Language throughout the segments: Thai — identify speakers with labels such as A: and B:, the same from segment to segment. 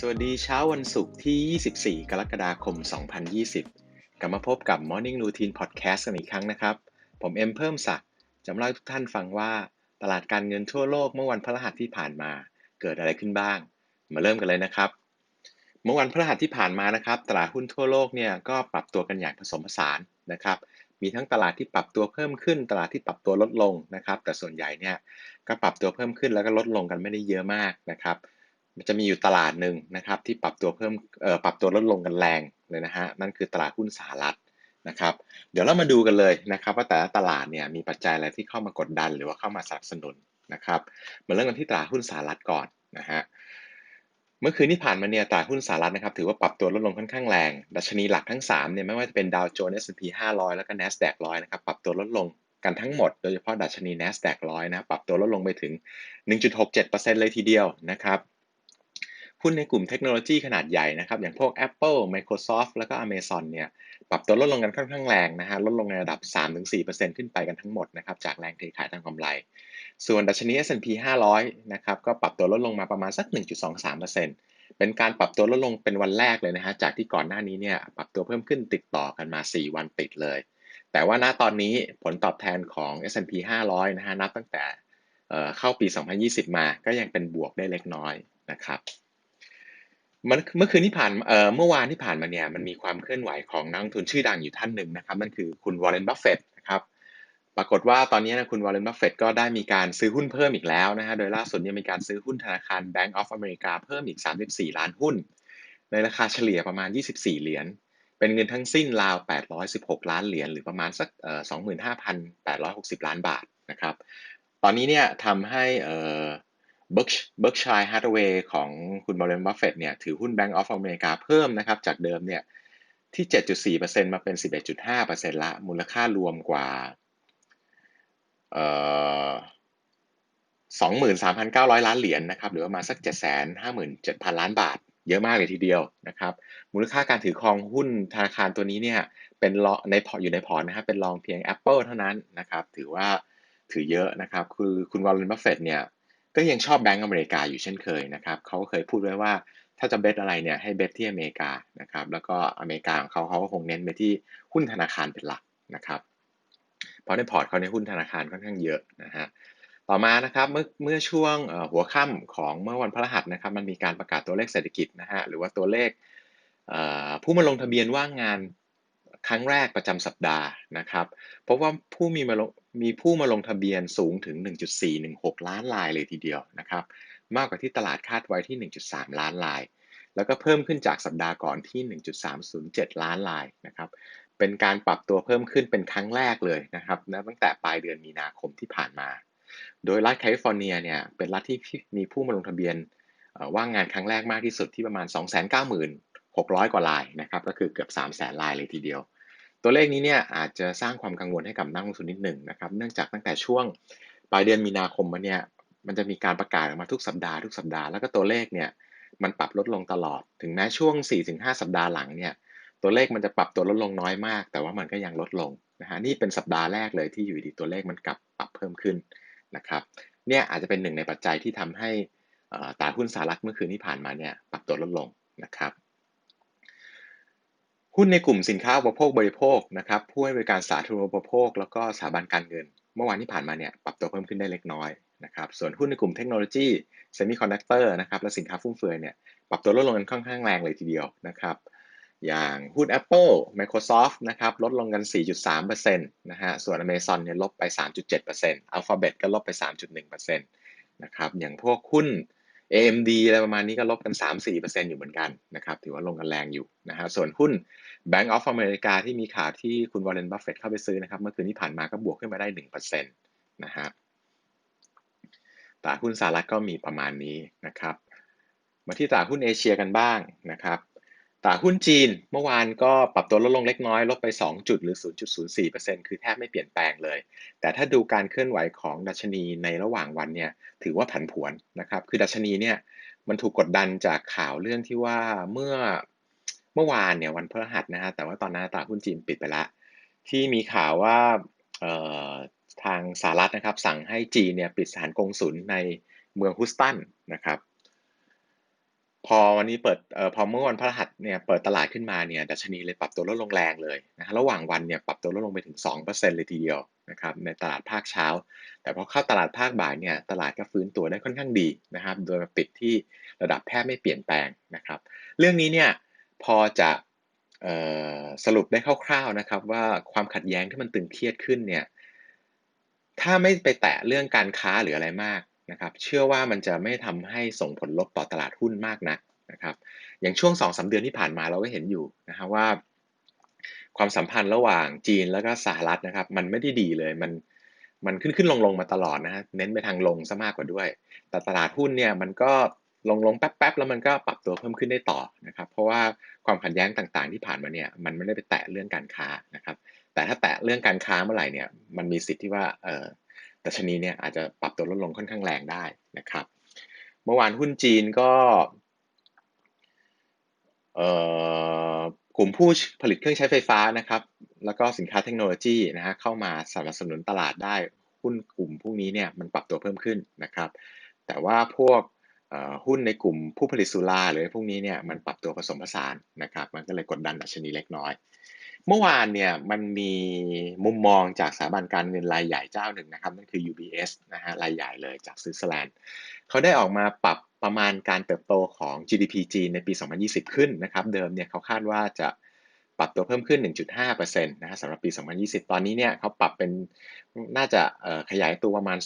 A: สวัสดีเช้าวันศุกร์ที่ 24 กรกฎาคม 2020 กลับมาพบกับ Morning Routine Podcast กันอีกครั้งนะครับ ผมเอ็มเพิ่มศักดิ์จะเล่าให้ทุกท่านฟังว่าตลาดการเงินทั่วโลกเมื่อวันพฤหัสที่ผ่านมาเกิดอะไรขึ้นบ้าง มาเริ่มกันเลยนะครับ เมื่อวันพฤหัสที่ผ่านมานะครับ ตลาดหุ้นทั่วโลกเนี่ยก็ปรับตัวกันอย่างผสมผสานนะครับ มีทั้งตลาดที่ปรับตัวเพิ่มขึ้น ตลาดที่ปรับตัวลดลงนะครับ แต่ส่วนใหญ่เนี่ยก็ปรับตัวเพิ่มขึ้นแล้วก็ลดลงกันไม่ได้เยอะมากนะครับมันจะมีอยู่ตลาดหนึ่งนะครับที่ปรับตัวเพิ่มเอ่อปรับตัวลดลงกันแรงเลยนะฮะนั่นคือตลาดหุ้นสหรัฐนะครับ เดี๋ยวเรามาดูกันเลยนะครับ ว่าแต่ละตลาดเนี่ยมีปัจจัยอะไรที่เข้ามากดดันหรือว่าเข้ามาสนับสนุนนะครับมาเริ่มกันที่ตลาดหุ้นสหรัฐก่อนนะฮะ เมื่อคืนที่ผ่านมาเนี่ยตลาดหุ้นสหรัฐนะครับถือว่าปรับตัวลดลงค่อนข้างแรง ดัชนีหลักทั้ง3เนี่ยไม่ว่าจะเป็นดาวโจนส์ S&P 500 แล้วก็ NASDAQ 100นะครับปรับตัวลดลงกันทั้งหมดโดยเฉพาะดัชนี NASDAQ 100นะปรับตัวลดลงไปถึง 1.67%เลยทีเดียวนะครับหุ้นในกลุ่มเทคโนโลยีขนาดใหญ่นะครับอย่างพวก Apple Microsoft แล้วก็ Amazon เนี่ยปรับตัวลดลงกันค่อนข้างแรงนะฮะลดลงในระดับ 3-4%ขึ้นไปกันทั้งหมดนะครับจากแรงเทขายทางกำไร ส่วนดัชนี S&P 500 นะครับก็ปรับตัวลดลงมาประมาณสัก 1.23%เป็นการปรับตัวลดลงเป็นวันแรกเลยนะฮะจากที่ก่อนหน้านี้เนี่ยปรับตัวเพิ่มขึ้นติดต่อกันมา 4 วันติดเลย แต่ว่าณตอนนี้ผลตอบแทนของ S&P 500 นะฮะนับตั้งแต่เข้าปี 2020 มาก็ยังเป็นบวกได้เล็กน้อยนะครับมันเมื่อคืนที่ผ่านเมื่อวานที่ผ่านมาเนี่ยมันมีความเคลื่อนไหวของนักลงทุนชื่อดังอยู่ท่านหนึ่งนะครับนั่นคือคุณวอร์เรนบัฟเฟต ปรากฏว่าตอนนี้นะคุณวอร์เรนบัฟเฟตก็ได้มีการซื้อหุ้นเพิ่มอีกแล้วนะฮะ โดยล่าสุดเนี่ยมีการซื้อหุ้นธนาคาร Bank of America เพิ่มอีก 34 ล้านหุ้น ในราคาเฉลี่ยประมาณ 24 เหรียญ เป็นเงินทั้งสิ้นราว 816 ล้านเหรียญ หรือประมาณสักเอ่อ25,860 ล้านบาทนะครับ ตอนนี้เนี่ยทำให้เอ่อ Berkshire Hathaway ของคุณบร r เ e นบัฟเฟตเนี่ยถือหุ้น Bank of America เพิ่มนะครับจากเดิมเนี่ยที่ 7.4%มาเป็น 11.5%ละมูลค่ารวมกว่า 23,900 ล้านเหรียญนนะครับ หรือประมาณสัก 757,000 ล้านบาท เยอะมากเลยทีเดียวนะครับ มูลค่าการถือครองหุ้นธนาคารตัวนี้เนี่ยเป็นในพอร์ตอยู่ในพอร์ตนะครับเป็นรองเพียง Apple เท่านั้นนะครับ ถือว่าถือเยอะนะครับ คือคุณวอร์เรนบัฟเฟตเนี่ยก็ยังชอบแบงก์อเมริกาอยู่เช่นเคยนะครับเขาเคยพูดไว้ว่าถ้าจะเบสอะไรเนี่ยให้เบสที่อเมริกานะครับ แล้วก็อเมริกาของเขาเขาก็คงเน้นไปที่หุ้นธนาคารเป็นหลักนะครับ เพราะในพอร์ตเขาในหุ้นธนาคารค่อนข้างเยอะนะฮะต่อมานะครับเมื่อเมื่อช่วงหัวค่ำของเมื่อวันพฤหัสนะครับมันมีการประกาศตัวเลขเศรษฐกิจนะฮะหรือว่าตัวเลขผู้มาลงทะเบียนว่างงานครั้งแรกประจำสัปดาห์นะครับพบว่าผู้มีมาลงมีผู้มาลงทะเบียนสูงถึง 1.416 ล้านรายเลยทีเดียวนะครับมากกว่าที่ตลาดคาดไว้ที่ 1.3 ล้านราย แล้วก็เพิ่มขึ้นจากสัปดาห์ก่อนที่ 1.307 ล้านรายนะครับ เป็นการปรับตัวเพิ่มขึ้นเป็นครั้งแรกเลยนะครับนะตั้งแต่ปลายเดือนมีนาคมที่ผ่านมา โดยรัฐแคลิฟอร์เนียเนี่ยเป็นรัฐที่มีผู้มาลงทะเบียนว่างงานครั้งแรกมากที่สุดที่ประมาณ 296,000 กว่ารายนะครับก็คือเกือบ 300,000รายเลยทีเดียว ตัวเลขนี้เนี่ยอาจจะสร้างความกังวลให้กับนักลงทุนนิดหนึ่งนะครับเนื่องจากตั้งแต่ช่วงปลายเดือนมีนาคมมาเนี่ยมันจะมีการประกาศออกมาทุกสัปดาห์ทุกสัปดาห์แล้วก็ตัวเลขเนี่ยมันปรับลดลงตลอด ถึงแม้ช่วง 4-5 สัปดาห์หลังเนี่ย ตัวเลขมันจะปรับตัวลดลงน้อยมาก แต่ว่ามันก็ยังลดลงนะฮะนี่เป็นสัปดาห์แรกเลยที่อยู่ดีตัวเลขมันกลับปรับเพิ่มขึ้นนะครับเนี่ยอาจจะเป็นหนึ่งในปัจจัยที่ทำให้ตลาดหุ้นสหรัฐเมื่อคืนที่ผ่านมาเนี่ยปรับตัวลดลงนะครับหุ้นในกลุ่มสินค้าอุปโภคบริโภคนะครับผู้ให้บริการสาธารณูปโภค แล้วก็สถาบันการเงิน เมื่อวานที่ผ่านมาเนี่ยปรับตัวเพิ่มขึ้นได้เล็กน้อยนะครับส่วนหุ้นในกลุ่มเทคโนโลยีเซมิคอนดักเตอร์นะครับและสินค้าฟุ่มเฟือยเนี่ยปรับตัวลดลงกันค่อนข้างแรงเลยทีเดียวนะครับ อย่างหุ้น Apple Microsoft นะครับลดลงกัน 4.3%นะฮะ ส่วน Amazon เนี่ยลบไป 3.7% Alphabet ก็ลบไป 3.1%นะครับ อย่างพวกหุ้น AMD อะไรประมาณนี้ก็ลบกัน 3-4%อยู่เหมือนกันนะครับ ถือว่าลงกันแรงอยู่นะฮะ ส่วนหุ้น Bank of America ที่มีข่าวที่คุณวอร์เรนบัฟเฟตเข้าไปซื้อนะครับ เมื่อคืนที่ผ่านมาก็บวกขึ้นมาได้ 1%นะฮะตลาดหุ้นสหรัฐก็มีประมาณนี้นะครับ มาที่ตลาดหุ้นเอเชียกันบ้างนะครับ ตลาดหุ้นจีนเมื่อวานก็ปรับตัวลดลงเล็กน้อยลดไป 2 จุดหรือ 0.04%คือแทบไม่เปลี่ยนแปลงเลย แต่ถ้าดูการเคลื่อนไหวของดัชนีในระหว่างวันเนี่ยถือว่าผันผวนนะครับ คือดัชนีเนี่ยมันถูกกดดันจากข่าวเรื่องที่ว่าเมื่อเมื่อวานเนี่ยวันพฤหัสนะฮะแต่ว่าตอนนั้นตลาดหุ้นจีนปิดไปล้วที่มีข่าวว่าทางสหรัฐนะครับสั่งให้จีนเนี่ยปิดสถานกงสุลในเมืองฮุสตันนะครับ พอวันนี้เปิดเอ่อพอเมื่อวันพฤหัสเนี่ยเปิดตลาดขึ้นมาเนี่ยดัชนีเลยปรับตัวลดลงแรงเลยนะระหว่างวันเนี่ยปรับตัวลดลงไปถึง 2%เลยทีเดียวนะครับในตลาดภาคเช้า แต่พอเข้าตลาดภาคบ่ายเนี่ยตลาดก็ฟื้นตัวได้ค่อนข้างดีนะครับโดยปิดที่ระดับแทบไม่เปลี่ยนแปลงนะครับ เรื่องนี้เนี่ยพอจะสรุปได้คร่าวๆนะครับว่าความขัดแย้งที่มันตึงเครียดขึ้นเนี่ยถ้าไม่ไปแตะเรื่องการค้าหรืออะไรมาก นะครับเชื่อว่ามันจะไม่ทำให้ส่งผลลบต่อตลาดหุ้นมากนักนะครับอย่างช่วง2อสเดือนที่ผ่านมาเราก็เห็นอยู่นะครับว่า ความสัมพันธ์ระหว่างจีนแล้วก็สหรัฐนะครับมันไม่ได้ดีเลยมันมันขึ้นขึ้นลงลงมาตลอดนะฮะเน้นไปทางลงซะมากกว่าด้วย แต่ตลาดหุ้นเนี่ยมันก็ลงลงแป๊บๆแล้วมันก็ปรับตัวเพิ่มขึ้นได้ต่อนะครับเพราะว่าความขัดแย้งต่างๆที่ผ่านมาเนี่ยมันไม่ได้ไปแตะเรื่องการค้านะครับแต่ถ้าแตะเรื่องการค้าเมื่อไหร่เนี่ยมันมีสิทธิ์ที่ว่าเออ ดัชนีเนี่ยอาจจะปรับตัวลดลงค่อนข้างแรงได้นะครับ เมื่อวานหุ้นจีนก็กลุ่มผู้ผลิตเครื่องใช้ไฟฟ้านะครับ แล้วก็สินค้าเทคโนโลยีนะฮะเข้ามาสนับสนุนตลาดได้หุ้นกลุ่มพวกนี้เนี่ยมันปรับตัวเพิ่มขึ้นนะครับ แต่ว่าพวกหุ้นในกลุ่มผู้ผลิตสุราหรือพวกนี้เนี่ยมันปรับตัวผสมผสานนะครับ มันก็เลยกดดันดัชนีเล็กน้อย เมื่อวานเนี่ยมันมีมุมมองจากสถาบันการเงินรายใหญ่เจ้าหนึ่งนะครับนั่นคือ UBS นะฮะรายใหญ่เลยจากสวิตเซอร์แลนด์เขาได้ออกมาปรับประมาณการเติบโตของ GDP จีนในปี 2020 ขึ้นนะครับ เดิมเนี่ยเขาคาดว่าจะปรับตัวเพิ่มขึ้น 1.5%นะฮะสำหรับปี 2020 ตอนนี้เนี่ยเขาปรับเป็นน่าจะขยายตัวประมาณ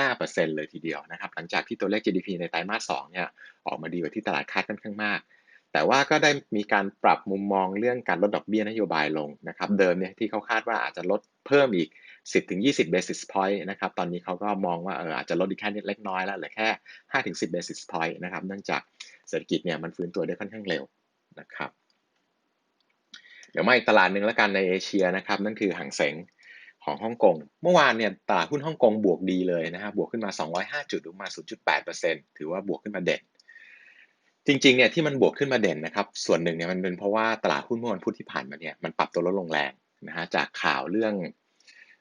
A: 2.5%เลยทีเดียวนะครับ หลังจากที่ตัวเลข GDP ในไตรมาส 2 เนี่ยออกมาดีกว่าที่ตลาดคาดค่อนข้างมาก แต่ว่าก็ได้มีการปรับมุมมองเรื่องการลดดอกเบี้ยนโยบายลงนะครับ เดิมเนี่ยที่เขาคาดว่าอาจจะลดเพิ่มอีก 10-20 basis point นะครับ ตอนนี้เขาก็มองว่าเอออาจจะลดอีกแค่นิดเล็กน้อยแล้วเหลือแค่ 5-10 basis point นะครับ เนื่องจากเศรษฐกิจเนี่ยมันฟื้นตัวได้ค่อนข้างเร็วนะครับ เดี๋ยวมาอีกตลาดหนึ่งแล้วกันในเอเชียนะครับ นั่นคือหางเสงของฮ่องกง เมื่อวานเนี่ยตลาดหุ้นฮ่องกงบวกดีเลยนะครับบวกขึ้นมา 205 จุดหรือมา 0.8%ถือว่าบวกขึ้นมาเด่น จริงๆเนี่ยที่มันบวกขึ้นมาเด่นนะครับ ส่วนหนึ่งเนี่ยมันเป็นเพราะว่าตลาดหุ้นเมื่อวันพุธที่ผ่านมาเนี่ยมันปรับตัวลดลงแรงนะฮะจากข่าวเรื่อง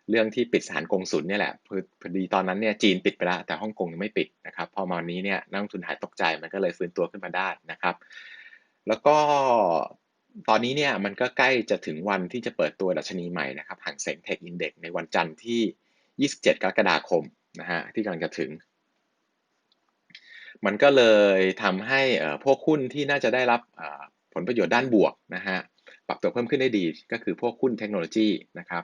A: เรื่องที่ปิดสถานกงสุลเนี่ยแหละพอดีตอนนั้นเนี่ยจีนปิดไปแล้วแต่ฮ่องกงยังไม่ปิดนะครับพอมาวันนี้เนี่ยนักลงทุนหายตกใจมันก็เลยฟื้นตัวขึ้นมาได้นะครับ แล้วก็ตอนนี้เนี่ยมันก็ใกล้จะถึงวันที่จะเปิดตัวดัชนีใหม่นะครับห่างเซ็งเทคอินเด็กในวันจันทร์ที่ 27 กรกฎาคมนะฮะที่กำลังจะถึง มันก็เลยทำให้พวกหุ้นที่น่าจะได้รับผลประโยชน์ด้านบวกนะฮะปรับตัวเพิ่มขึ้นได้ดีก็คือพวกหุ้นเทคโนโลยีนะครับ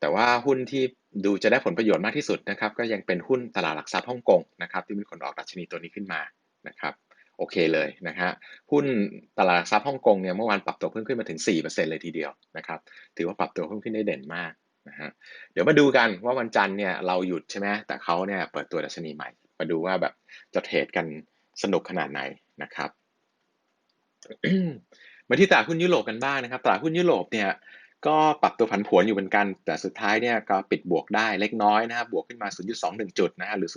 A: แต่ว่าหุ้นที่ดูจะได้ผลประโยชน์มากที่สุดนะครับก็ยังเป็นหุ้นตลาดหลักทรัพย์ฮ่องกงนะครับที่มีคนออกดัชนีตัวนี้ขึ้นมานะครับโอเคเลยนะฮะหุ้นตลาดหลักทรัพย์ฮ่องกงเนี่ยเมื่อวานปรับตัวเพิ่มขึ้นมาถึง 4%เลยทีเดียวนะครับถือว่าปรับตัวเพิ่มขึ้นได้เด่นมากนะฮะเดี๋ยวมาดูกันว่าวันจันทร์เนี่ยเราหยุดใช่ไหมแต่เขาเนี่ยเปิดตัวดัชนีใหม่ มาดูว่าแบบจะเทรดกันสนุกขนาดไหนนะครับมาที่ตลาดหุ้นยุโรปกันบ้างนะครับตลาดหุ้นยุโรปเนี่ยก็ปรับตัวผันผวนอยู่เหมือนกัน แต่สุดท้ายเนี่ยก็ปิดบวกได้เล็กน้อยนะครับบวกขึ้นมา 0.21 จุดนะฮะหรือ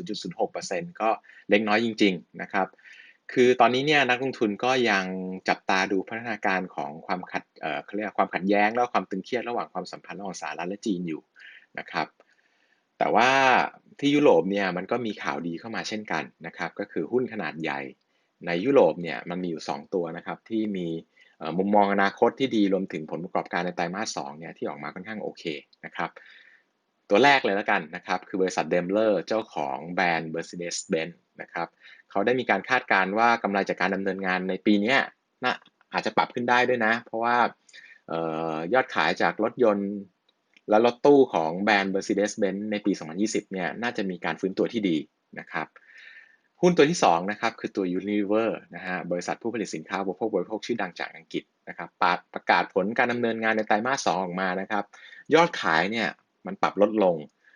A: 0.06%ก็เล็กน้อยจริง ๆ นะครับ คือตอนนี้เนี่ยนักลงทุนก็ยังจับตาดูพัฒนาการของความขัดเอ่อเขาเรียกความขัดแย้ง แล้วความตึงเครียดระหว่างความสัมพันธ์ระหว่างสหรัฐและจีนอยู่นะครับ แต่ว่าที่ยุโรปเนี่ยมันก็มีข่าวดีเข้ามาเช่นกันนะครับ ก็คือหุ้นขนาดใหญ่ ในยุโรปเนี่ยมันมีอยู่ 2 ตัวนะครับ ที่มีมุมมองอนาคตที่ดีรวมถึงผลประกอบการในไตรมาส2เนี่ยที่ออกมาค่อนข้างโอเคนะครับ ตัวแรกเลยแล้วกันนะครับ คือบริษัทเดมเลอร์เจ้าของแบรนด์ Mercedes-Benz นะครับเขาได้มีการคาดการณ์ว่ากำไรจากการดำเนินงานในปีนี้น่าอาจจะปรับขึ้นได้ด้วยนะ เพราะว่ายอดขายจากรถยนต์ และรถตู้ของแบรนด์ Mercedes-Benz ในปี 2020 เนี่ยน่าจะมีการฟื้นตัวที่ดีนะครับหุ้นตัวที่2นะครับคือตัว Unilever นะฮะบริษัทผู้ผลิตสินค้าบริโภคบริโภคชื่อดังจากอังกฤษนะครับประกาศผลการดำเนินงานในไตรมาส 2 ออกมานะครับยอดขายเนี่ยมันปรับลดลง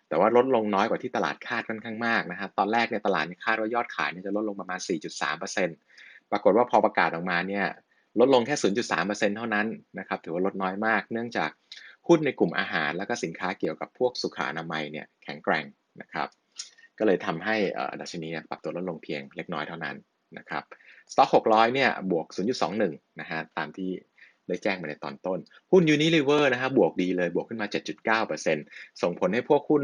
A: แต่ว่าลดลงน้อยกว่าที่ตลาดคาดค่อนข้างมากนะครับตอนแรกในตลาดคาดว่ายอดขายเนี่ยจะลดลงประมาณ 4.3%ปรากฏว่าพอประกาศออกมาเนี่ยลดลงแค่ 0.3%เท่านั้นนะครับถือว่าลดน้อยมาก เนื่องจาก หุ้นในกลุ่มอาหารแล้วก็สินค้าเกี่ยวกับพวกสุขานามัยเนี่ยแข็งแกร่งนะครับ ก็เลยทำให้ดัชนีปรับตัวลดลงเพียงเล็กน้อยเท่านั้นนะครับสต็อก600เนี่ยบวก 0.21 นะฮะตามที่ได้แจ้งมาในตอนต้น หุ้น Unilever นะฮะบวกดีเลยบวกขึ้นมา 7.9%ส่งผลให้พวกหุ้น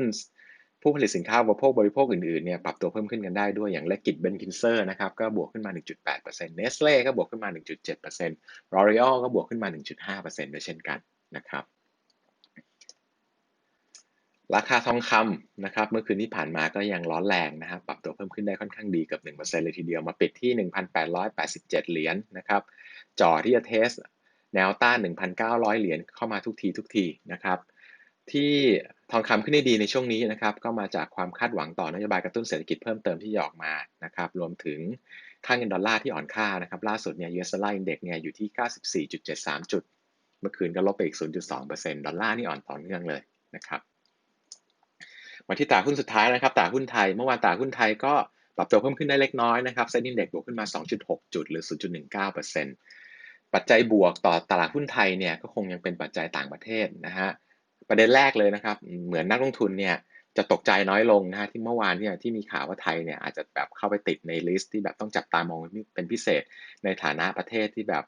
A: ผู้ผลิตสินค้าอุปโภคบริโภคอื่นๆเนี่ยปรับตัวเพิ่มขึ้นกันได้ด้วยอย่างเลกิตเบนคินเซอร์นะครับก็บวกขึ้นมา 1.8% Nestle ก็บวกขึ้นมา 1.7% L'Oreal ก็บวกขึ้นมา 1.5%ด้วยเช่นกันนะครับ ราคาทองคำนะครับเมื่อคืนที่ผ่านมาก็ยังร้อนแรงนะครับปรับตัวเพิ่มขึ้นได้ค่อนข้างดีเกือบ1%เลยทีเดียวมาปิดที่ 1,887 เหรียญนนะครับจ่อที่จะเทสแนวต้าน 1,900 เหรียญเข้ามาทุกทีทุกทีนะครับที่ทองคำขึ้นได้ดีในช่วงนี้นะครับก็มาจากความคาดหวังต่อนโยบายกระตุ้นเศรษฐกิจเพิ่มเติมที่ออกมานะครับรวมถึงค่าเงินดอลลาร์ที่อ่อนค่านะครับล่าสุดเนี่ย US Dollar Index เนี่ยอยู่ที่ 94.73 จุด เมื่อคืนก็ลบไปอีก 0.2%ดอลลาร์นี่อ่อนต่อเนื่องเลยนะครับ มาที่ตลาดหุ้นสุดท้ายนะครับตลาดหุ้นไทย เมื่อวานตลาดหุ้นไทยก็ปรับตัวเพิ่มขึ้นได้เล็กน้อยนะครับเซ็นดิ้งเด็กบวกขึ้นมา 2.6 จุดหรือ 0.19%ปัจจัยบวกต่อตลาดหุ้นไทยเนี่ยก็คงยังเป็นปัจจัยต่างประเทศนะฮะประเด็นแรกเลยนะครับ เหมือนนักลงทุนเนี่ยจะตกใจน้อยลงนะฮะที่เมื่อวานเนี่ยที่มีข่าวว่าไทยเนี่ยอาจจะแบบเข้าไปติดในลิสต์ที่แบบต้องจับตามองเป็นพิเศษในฐานะประเทศที่แบบ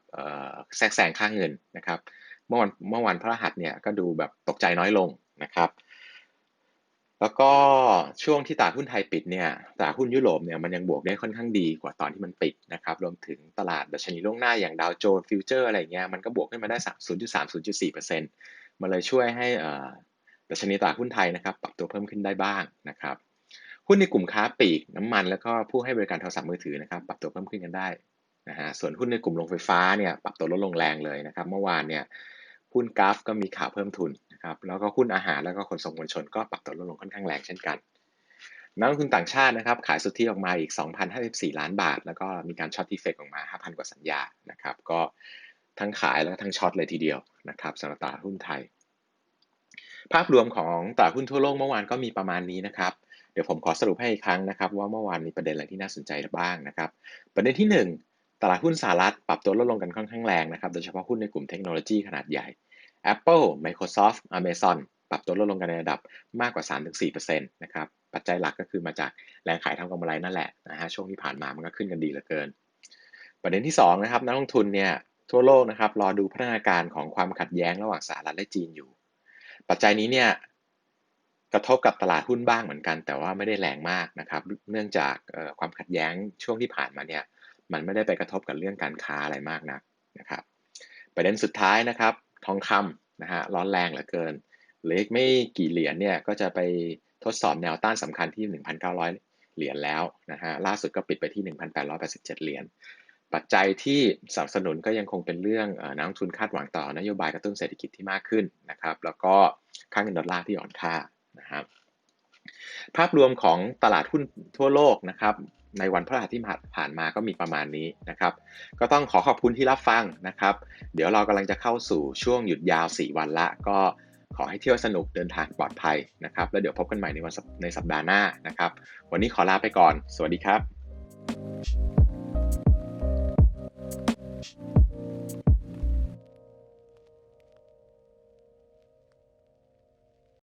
A: แทรกแซงค่างเงินนะครับ เมื่อวันเมื่อวันพระรหัสเนี่ยก็ดูแบบตกใจน้อยลงนะครับ แล้วก็ช่วงที่ตลาดหุ้นไทยปิดเนี่ยตลาดหุ้นยุโรปเนี่ยมันยังบวกได้ค่อนข้างดีกว่าตอนที่มันปิดนะครับรวมถึงตลาดดัชนีล่วงหน้าอย่างดาวโจนส์ฟิวเจอร์อะไรเงี้ยมันก็บวกขึ้นมาได้ 0.3-0.4%มันเลยช่วยให้ดัชนีตลาดหุ้นไทยนะครับปรับตัวเพิ่มขึ้นได้บ้างนะครับหุ้นในกลุ่มค้าปลีกน้ำมัน แล้วก็ผู้ให้บริการโทรศัพท์มือถือนะครับปรับตัวเพิ่มขึ้นกันได้นะฮะส่วนหุ้นในกลุ่มโรงไฟฟ้าเนี่ยปรับตัวลดลงแรงเลยนะครับ เมื่อวานเนี่ยหุ้นกราฟก็มีข่าวเพิ่มทุน นะครับแล้วก็หุ้นอาหารแล้วก็ขนส่งมวลชนก็ปรับตัวลดลงค่อนข้างแรงเช่นกันนักลงทุนต่างชาตินะครับขายสุทธิออกมาอีก 2,054 ล้านบาท แล้วก็มีการช็อตที่เฟกออกมา 5,000 กว่าสัญญานะครับก็ทั้งขายแล้วก็ทั้งช็อตเลยทีเดียวนะครับสำหรับตลาดหุ้นไทย ภาพรวมของตลาดหุ้นทั่วโลกเมื่อวานก็มีประมาณนี้นะครับเดี๋ยวผมขอสรุปให้อีกครั้งนะครับ ว่าเมื่อวานมีประเด็นอะไรที่น่าสนใจบ้างนะครับ ประเด็นที่ 1 ตลาดหุ้นสหรัฐปรับตัวลดลงกันค่อนข้างแรงนะครับโดยเฉพาะหุ้นในกลุ่มเทคโนโลยีขนาดใหญ่ Apple Microsoft Amazon ปรับตัวลดลงกันในระดับมากกว่า 3-4%นะครับ ปัจจัยหลักก็คือมาจากแรงขายทางกำไรนั่นแหละนะฮะ ช่วงที่ผ่านมามันก็ขึ้นกันดีเหลือเกิน ประเด็นที่2นะครับ นักลงทุนเนี่ยทั่วโลกนะครับรอดูพัฒนาการของความขัดแย้งระหว่างสหรัฐและจีนอยู่ ปัจจัยนี้เนี่ยกระทบกับตลาดหุ้นบ้างเหมือนกัน แต่ว่าไม่ได้แรงมากนะครับ เนื่องจากความขัดแย้งช่วงที่ผ่านมาเนี่ยมันไม่ได้ไปกระทบกับเรื่องการค้าอะไรมากนักนะครับ ประเด็นสุดท้ายนะครับ ทองคำนะฮะร้อนแรงเหลือเกินเหลืออีกไม่กี่เหรียญเนี่ยก็จะไปทดสอบแนวต้านสำคัญที่ 1,900 เหรียญแล้วนะฮะล่าสุดก็ปิดไปที่ 1,887 เหรียญปัจจัยที่สนับสนุนก็ยังคงเป็นเรื่องนักลงทุนคาดหวังต่อนโยบายกระตุ้นเศรษฐกิจที่มากขึ้นนะครับแล้วก็ค่าเงินดอลลาร์ที่อ่อนค่านะครับภาพรวมของตลาดหุ้นทั่วโลกนะครับ ในวันพระหัสที่ผ่านมาก็มีประมาณนี้นะครับ ก็ต้องขอขอบคุณที่รับฟังนะครับ เดี๋ยวเรากำลังจะเข้าสู่ช่วงหยุดยาว 4 วันละ ก็ขอให้เที่ยวสนุกเดินทางปลอดภัยนะครับ แล้วเดี๋ยวพบกันใหม่ในวันในสัปดาห์หน้านะครับ วันนี้ขอลาไปก่อน สวัสดีครับ Thank you